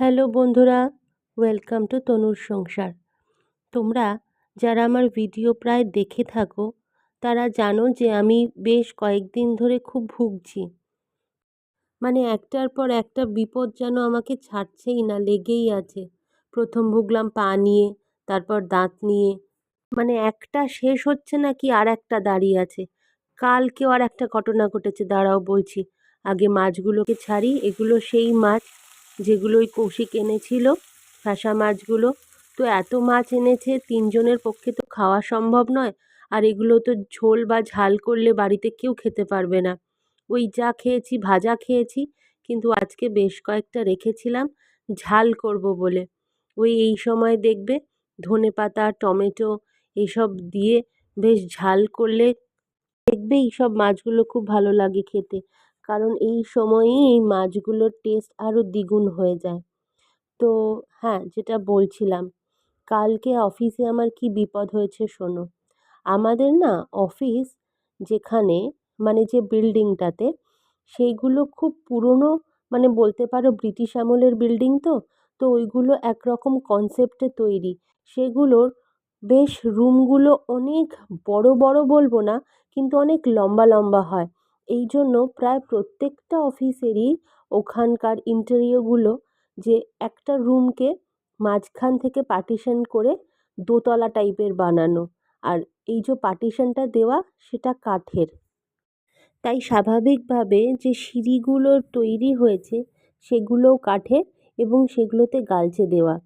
Hello বন্ধুরা, welcome to তনুর সংসার। তোমরা যারা আমার ভিডিও প্রায় দেখে থাকো, তারা জানো যে আমি বেশ কয়েকদিন ধরে খুব ভুগছি। মানে একটার পর একটা বিপদ যেন আমাকে ছাড়ছেই না, লেগেই আছে। প্রথম ভুগলাম পা নিয়ে, তারপর দাঁত নিয়ে। মানে একটা শেষ হচ্ছে না কি আর একটা দাঁড়িয়ে আছে। কালকেও আর একটা ঘটনা ঘটেছে, দাঁড়াও বলছি। আগে মাছগুলোকে ছাড়ি, এগুলো সেই মাছ যেগুলো ওই কৌশিক এনেছিল ফ্যাসা মাছগুলো। তো এত মাছ এনেছে, তিনজনের পক্ষে তো খাওয়া সম্ভব নয়। আর এগুলো তো ঝোল বা ঝাল করলে বাড়িতে কেউ খেতে পারবে না। ওই যা খেয়েছি, ভাজা খেয়েছি, কিন্তু আজকে বেশ কয়েকটা রেখেছিলাম, ঝাল করব বলে। ওই এই সময় দেখবে, ধনে পাতা, টমেটো এইসব দিয়ে বেশ ঝাল করলে দেখবে এইসব মাছগুলো খুব ভালো লাগে খেতে। কারণ এই সময়েই এই মাছগুলোর টেস্ট আরও দ্বিগুণ হয়ে যায়। তো হ্যাঁ যেটা বলছিলাম, কালকে অফিসে আমার কি বিপদ হয়েছে শোনো। আমাদের না অফিস যেখানে মানে যে বিল্ডিংটাতে সেইগুলো খুব পুরনো মানে বলতে পারো ব্রিটিশ আমলের বিল্ডিং তো তো ওইগুলো একরকম কনসেপ্টে তৈরি। সেগুলোর বেশ রুমগুলো অনেক বড় বড় বলব না, কিন্তু অনেক লম্বা লম্বা হয়। এই জন্য প্রায় প্রত্যেকটা অফিসেরই ওখানকার ইন্টেরিয়রগুলো যে একটা রুমকে মাঝখান থেকে পার্টিশন করে দোতলা টাইপের বানানো। আর এই যে পার্টিশনটা দেওয়া, সেটা কাঠের। তাই স্বাভাবিকভাবে যে সিঁড়িগুলো তৈরি হয়েছে, সেগুলোও কাঠের এবং সেগুলোতে গালচে দেওয়া।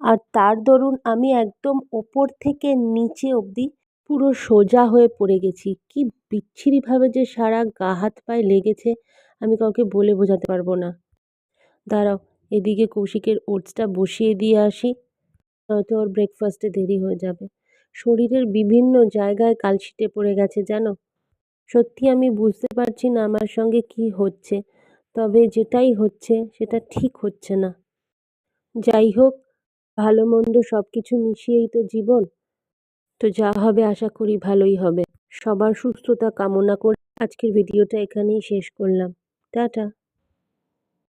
আর তার দরুন আমি একদম ওপর থেকে নিচে অবধি পুরো সোজা হয়ে পড়ে গেছি। কি বিচ্ছিরিভাবে যে সারা গা হাত পায়ে লেগেছে, আমি কাউকে বলে বোঝাতে পারব না। দাঁড়াও, এদিকে কৌশিকের ওটসটা বসিয়ে দিয়ে আসি। নয়তো ওর ব্রেকফাস্টে দেরি হয়ে যাবে। শরীরের বিভিন্ন জায়গায় কালশিটে পড়ে গেছে, জানো? সত্যি আমি বুঝতে পারছি না আমার সঙ্গে কি হচ্ছে, তবে যেটাই হচ্ছে সেটা ঠিক হচ্ছে না। যাই হোক ভালো মন্দ সব কিছু মিশিয়েই তো জীবন। তো যা হবে আশা করি ভালোই হবে। সবার সুস্থতা কামনা করে আজকের ভিডিওটা এখানেই শেষ করলাম। টাটা।